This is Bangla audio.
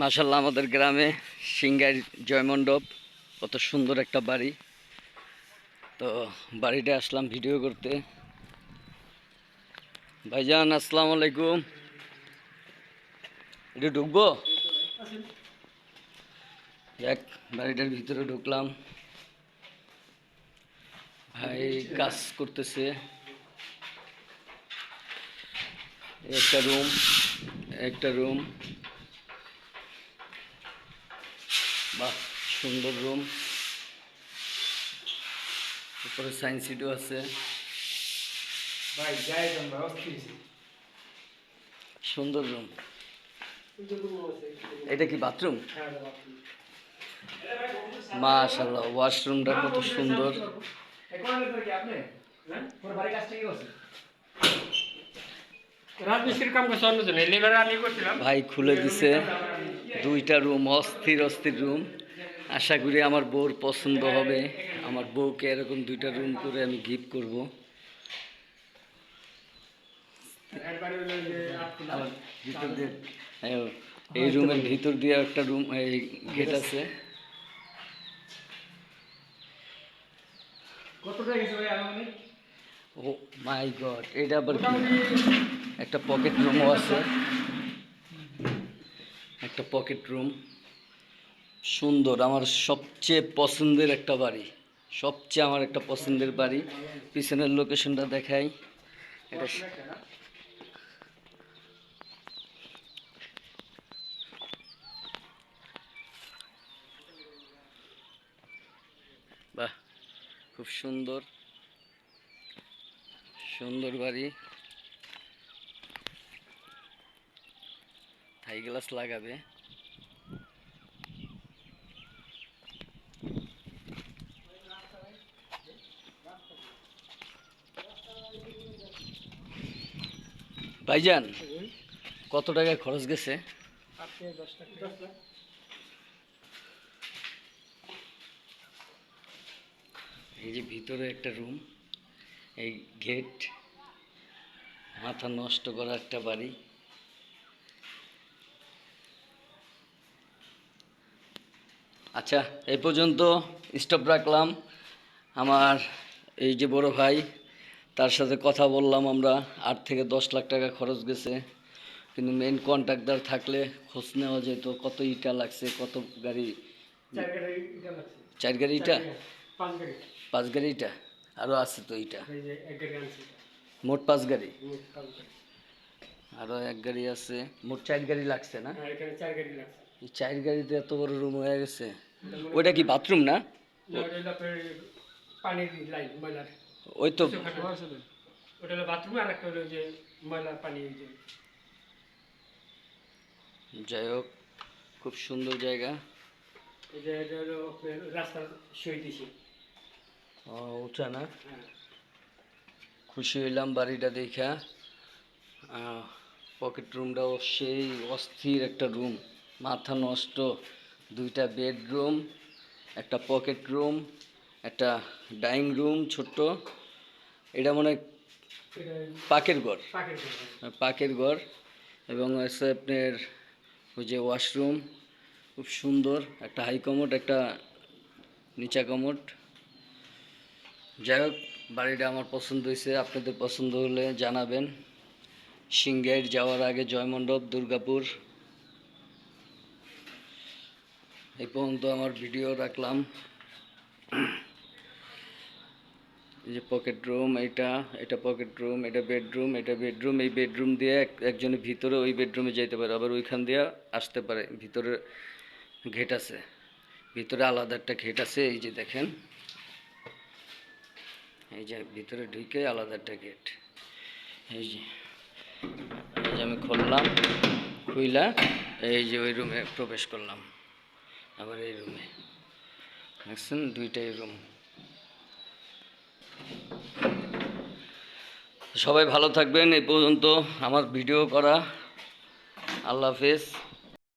মাসাল্লাহ আমাদের গ্রামে সিঙ্গার জয়মণ্ডপ, কত সুন্দর একটা বাড়ি। তো বাড়িটা আসলাম ভিডিও করতে। ভাইজান, আসসালামু আলাইকুম। এটা ঢুকবো? এক বাড়িটার ভিতরে ঢুকলাম। ভাই কাজ করতেছে। একটা রুম একটা রুম বাহ সুন্দর রুম উপরে সায়েন্স সিটও আছে। সুন্দর রুম এটা কি বাথরুম মাশাল্লাহ ওয়াশরুমটা কত সুন্দর। রাজমিস্ত্রির কাম করছে অন্যজন লেবার আমি করছিলাম। ভাই খুলে দিছে। দুইটা রুম অস্থির অস্থির রুম। আশা করি আমার বউর পছন্দ হবে। আমার বউকে এরকম দুইটা রুম করে আমি গিফট করব। এই- রুমের ভিতর দিয়ে একটা রুম এই গেট আছে। কত টাকা গেছে ভাই আনুমানিক? ও মাই গড এটা আবার একটা পকেট রুমও আছে। একটা পকেট রুম সুন্দর, আমার সবচেয়ে পছন্দের একটা বাড়ি। সবচেয়ে আমার একটা পছন্দের বাড়ি। পিছনের লোকেশনটা দেখাই। বাহ, খুব সুন্দর। সুন্দর বাড়ি। থাই গ্লাস লাগাবে। ভাইজান, কত টাকা খরচ গেছে? এই যে ভিতরে একটা রুম এই গেট মাথা নষ্ট করা একটা বাড়ি। আচ্ছা এই পর্যন্ত স্টপ রাখলাম। আমার এই যে বড় ভাই তার সাথে কথা বললাম আমরা আট থেকে দশ লাখ টাকা খরচ গেছে। কিন্তু মেন কন্ট্রাক্টর থাকলে খোঁজ নেওয়া যেত কত ইটা লাগছে কত গাড়ি চার গাড়ি ইটা পাঁচ গাড়ি। ইটা? আরও আছে তো ইটা? মোট পাঁচ গাড়ি? মোট পাঁচ গাড়ি। আরও এক গাড়ি আছে মোট চার গাড়ি লাগছে না? চার গাড়ি লাগছে। চার গাড়িতে এত বড় রুম হয়ে গেছে। ওইটা কি বাথরুম না? পানির লাইন ময়লার ওই তো ওটা হলো বাথরুম আর একটা হলো যে ময়লা পানি ওই যে। যাই হোক খুব সুন্দর জায়গা। এই যে হলো আপনার সই দিছি। ও, উঠা না? হ্যাঁ। খুশি হইলাম বাড়িটা দেখা। পকেট রুমটাও সেই অস্থির একটা রুম মাথা নষ্ট দুইটা বেডরুম একটা পকেট রুম একটা ডাইনিং রুম ছোট্ট। এটা মনে হয় পাকের ঘর। পাকের ঘর। এবং আছে আপনার ওই যে ওয়াশরুম খুব সুন্দর। একটা হাই কমোড একটা নিচা কমোড যাই হোক বাড়িটা আমার পছন্দ হয়েছে। আপনাদের পছন্দ হলে জানাবেন। সিংগাইট যাওয়ার আগে জয়মণ্ডপ দুর্গাপুর। এই পর্যন্ত আমার ভিডিও রাখলাম। এই যে পকেট রুম এটা এটা পকেট রুম এটা বেডরুম এটা বেডরুম এই বেডরুম দিয়ে একজনের ভিতরে ওই বেডরুমে যেতে পারে, আবার ওইখান দিয়ে আসতে পারে। ভিতরে ঘেট আছে, ভিতরে আলাদা একটা ঘেট আছে, এই যে দেখেন। এই যে ভিতরে ঢুকে আলাদা একটা গেট এই যে এই যে আমি খুললাম, খুইলা এই যে ওই রুমে প্রবেশ করলাম। আবার এই রুমে দেখছেন? দুইটাই রুম সবাই ভালো থাকবেন। এই পর্যন্ত আমার ভিডিও করা। আল্লাহ হাফেজ।